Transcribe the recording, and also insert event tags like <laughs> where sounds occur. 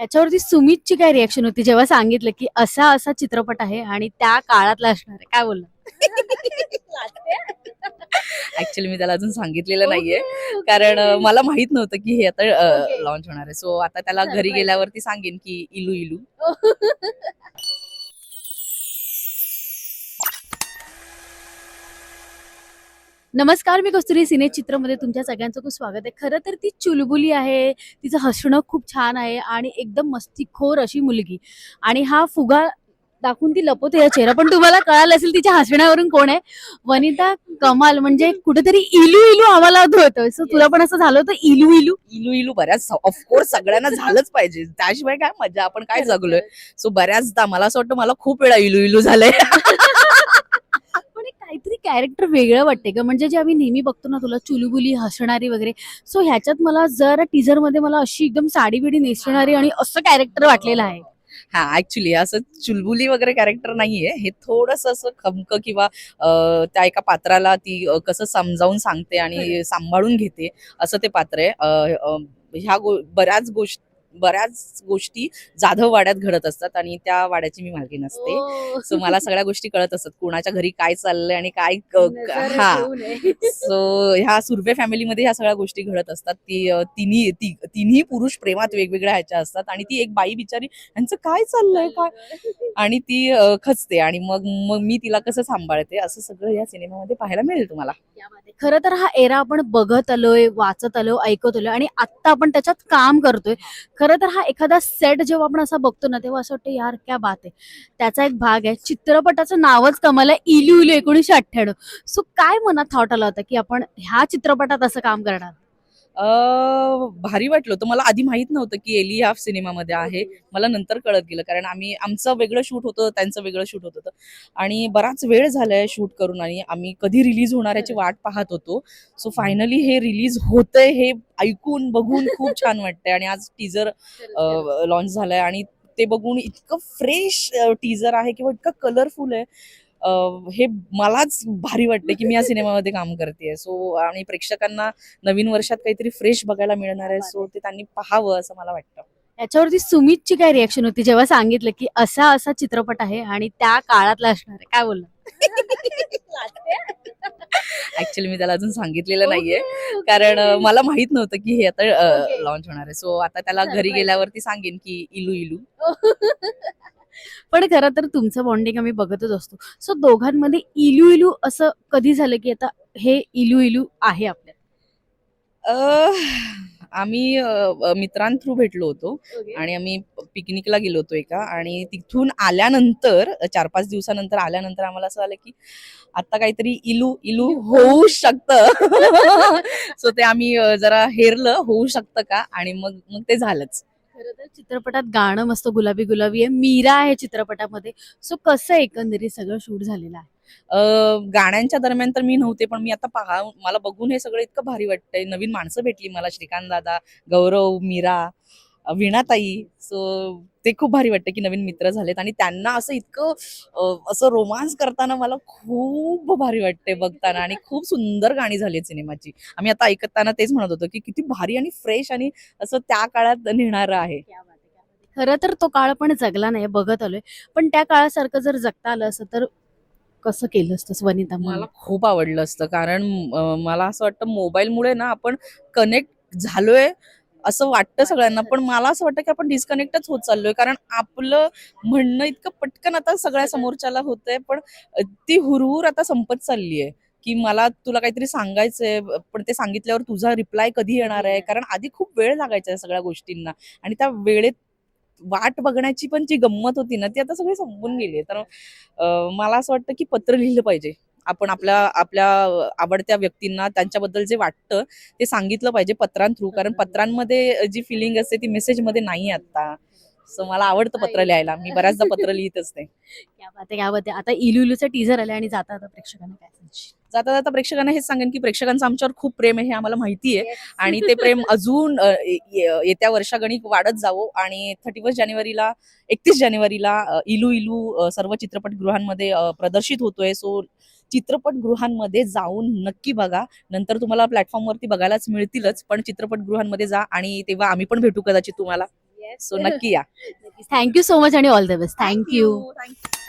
याच्यावरती सुमितची काय रिॲक्शन होती? जेव्हा सांगितलं की असा असा चित्रपट आहे आणि त्या काळातला असणार आहे काय बोलला? ऍक्च्युली मी त्याला अजून सांगितलेलं नाहीये. कारण मला माहीत नव्हतं की हे आता. लॉन्च होणार आहे. सो आता त्याला घरी. गेल्यावरती सांगेन की इलू इलू. <laughs> नमस्कार मी कस्तुरी सिने चित्रमध्ये तुमच्या सगळ्यांचं खूप स्वागत आहे. खरं तर ती चुलबुली आहे तिचं हसणं खूप छान आहे आणि एकदम मस्तीखोर अशी मुलगी. आणि हा फुगा दाखवून ती लपवते या चेहरा. पण तुम्हाला कळालं असेल तिच्या हसण्यावरून कोण आहे? वनिता कमाल म्हणजे कुठेतरी इलू इलू आम्हाला होतं सो तुला पण असं झालं होतं? इलू इलू? इलू इलू बऱ्याच ऑफकोर्स सगळ्यांना झालंच पाहिजे. त्याशिवाय काय मजा आपण काय जगलोय? सो बऱ्याचदा मला असं वाटतं मला खूप वेळा इलू इलू झालंय. <laughs> कॅरेक्टर वेगळं वाटते का म्हणजे जे आम्ही नेहमी बघतो ना तुला चुलबुली हसणारी वगैरे सो ह्याच्यात मला जरा टीजरमध्ये मला अशी एकदम साडी बिडी नेसणारी आणि असं कॅरेक्टर वाटलेलं आहे. हा ऍक्च्युली असं चुलबुली वगैरे कॅरेक्टर नाहीये. हे थोडस असं खमक किंवा त्या एका पात्राला ती कसं समजावून सांगते आणि सांभाळून घेते असं ते पात्र आहे. ह्या गो- बऱ्याच गोष्टी बऱ्याच गोष्टी जाधव वाड्यात घडत असतात आणि त्या वाड्याची मी मालकी नसते हो. सो मला सगळ्या गोष्टी कळत असतात. कोणाच्या घरी काय चाललंय आणि काय हा. सो ह्या सुर्वे फॅमिलीमध्ये ह्या सगळ्या गोष्टी घडत असतात. ती तिन्ही तिन्ही पुरुष प्रेमात वेगवेगळ्या ह्याच्या असतात आणि ती एक बाई बिचारी यांचं काय चाललंय काय? आणि ती खचते आणि मग मग मी तिला कसं सांभाळते? असं सगळं या सिनेमामध्ये पाहायला मिळेल तुम्हाला. खरं तर हा एरा आपण बघत आलोय वाचत आलो ऐकत आलोय आणि आता आपण त्याच्यात काम करतोय. खरं तर हा एखादा सेट जेव्हा आपण असा बघतो ना तेव्हा असं वाटतं यार क्या बात आहे. त्याचा एक भाग आहे. चित्रपटाचं नावच कमाल आहे इलू इलू एकोणीशे अठ्ठ्याण्णव. सो काय मनात थॉट आला होता की आपण ह्या चित्रपटात असं काम करणार? भारी वाटलं होतं. मला आधी माहीत नव्हतं की एली ह्या सिनेमामध्ये आहे. मला नंतर कळत गेलं कारण आम्ही आमचं वेगळं शूट होतं त्यांचं वेगळं शूट होत होतं. आणि बराच वेळ झालाय शूट करून आणि आम्ही कधी रिलीज होणार याची वाट पाहत होतो. सो फायनली हे रिलीज होतंय हे ऐकून बघून खूप छान वाटतंय. आणि आज टीजर लॉन्च झालंय आणि ते बघून इतकं फ्रेश टीजर आहे किंवा इतकं कलरफुल आहे. हे मलाच भारी वाटते की मी या सिनेमामध्ये काम करते सो आणि प्रेक्षकांना नवीन वर्षात काहीतरी फ्रेश बघायला मिळणार आहे. सो ते त्यांनी पाहावं असं मला वाटतं. याच्यावरती सुमितची काय रिॲक्शन होती? जेव्हा सांगितलं की असा असा चित्रपट आहे आणि त्या काळातला असणार आहे. काय बोलला? ऍक्च्युली मी त्याला अजून सांगितलेलं नाहीये. कारण मला माहीत नव्हतं की हे आता. लॉन्च होणार आहे. सो आता त्याला घरी. गेल्यावरती सांगेन की इलू इलू. <laughs> पण खरं तर तुमचं बॉन्डिंग आम्ही बघतच असतो. सो दोघांमध्ये इलू इलू असं कधी झालं की आता हे इलू इलू आहे आपल्यात? अं, आम्ही अं, मित्रां थ्रू भेटलो होतो आणि आम्ही पिकनिकला गेलो होतो एका आणि तिथून आल्यानंतर चार पाच दिवसानंतर आल्यानंतर आम्हाला असं आलं की आता काहीतरी इलू इलू होऊ शकतं. <laughs> सो ते आम्ही अं, जरा हेरलं होऊ शकतं का? आणि मग मग ते झालंच. खरं तर चित्रपटात गाणं मस्त गुलाबी गुलाबी आहे. मीरा आहे चित्रपटामध्ये. सो कसं एकंदरीत सगळं शूट झालेलं आहे? अं, गाण्यांच्या दरम्यान तर मी नव्हते पण मी आता पहा मला बघून हे सगळं इतकं भारी वाटतंय. नवीन माणसं भेटली मला श्रीकांत दादा गौरव मीरा. वीणाताई सो ते खूप भारी वाटतं की नवीन मित्र झालेत आणि त्यांना असं इतकं असं रोमांस करताना मला खूप भारी वाटते बघताना आणि खूप सुंदर गाणी झाली सिनेमाची. आम्ही आता ऐकताना तेच म्हणत होतो की किती भारी आणि फ्रेश आणि असं त्या काळात नेणारं आहे. खरं तर तो काळ पण जगला नाही बघत आलोय. पण त्या काळासारखं जर जगता आलं असं तर कसं केलं असतं वनिता मला खूप आवडलं असतं. कारण मला असं वाटतं मोबाईलमुळे ना आपण कनेक्ट झालोय असं वाटतं सगळ्यांना. पण मला असं वाटतं की आपण डिस्कनेक्टच होत चाललोय. कारण आपलं म्हणणं इतकं पटकन आता सगळ्या समोरच्याला होतंय पण ती हुरहुर आता संपत चालली आहे की मला तुला काहीतरी सांगायचंय पण ते सांगितल्यावर तुझा रिप्लाय कधी येणार आहे? कारण आधी खूप वेळ लागायचा सगळ्या गोष्टींना. आणि त्या वेळेत वाट बघण्याची पण जी गंमत होती ना ती आता सगळी संपून गेली आहे तर मला असं वाटतं की पत्र लिहिलं पाहिजे. आपण आपल्या आपल्या आवडत्या व्यक्तींना त्यांच्याबद्दल जे वाटतं ते सांगितलं पाहिजे पत्रां थ्रू कारण पत्रांमध्ये जी फिलिंग असते ती मेसेजमध्ये नाही आता. सो मला आवडतं पत्र लिहायला. मी बऱ्याचदा पत्र लिहित असते आता इलू इलूचं टीजर आलं आणि जाता आता प्रेक्षकांना काय? जाता जाता प्रेक्षकांना हेच सांगेन की प्रेक्षकांचं आमच्यावर खूप प्रेम आहे हे आम्हाला माहिती आहे. आणि ते प्रेम अजून येत्या वर्षागणिक वाढत जावो. आणि थर्टी फर्स्ट जानेवारीला एकतीस जानेवारीला इलू इलू सर्व चित्रपटगृहांमध्ये प्रदर्शित होतोय. सो चित्रपटगृहांमध्ये जाऊन नक्की बघा. नंतर तुम्हाला प्लॅटफॉर्मवरती बघायलाच मिळतीलच पण चित्रपटगृहांमध्ये जा आणि तेव्हा आम्ही पण भेटू कदाचित तुम्हाला. सो नक्की या. थँक्यू सो मच आणि all the best thank you thank you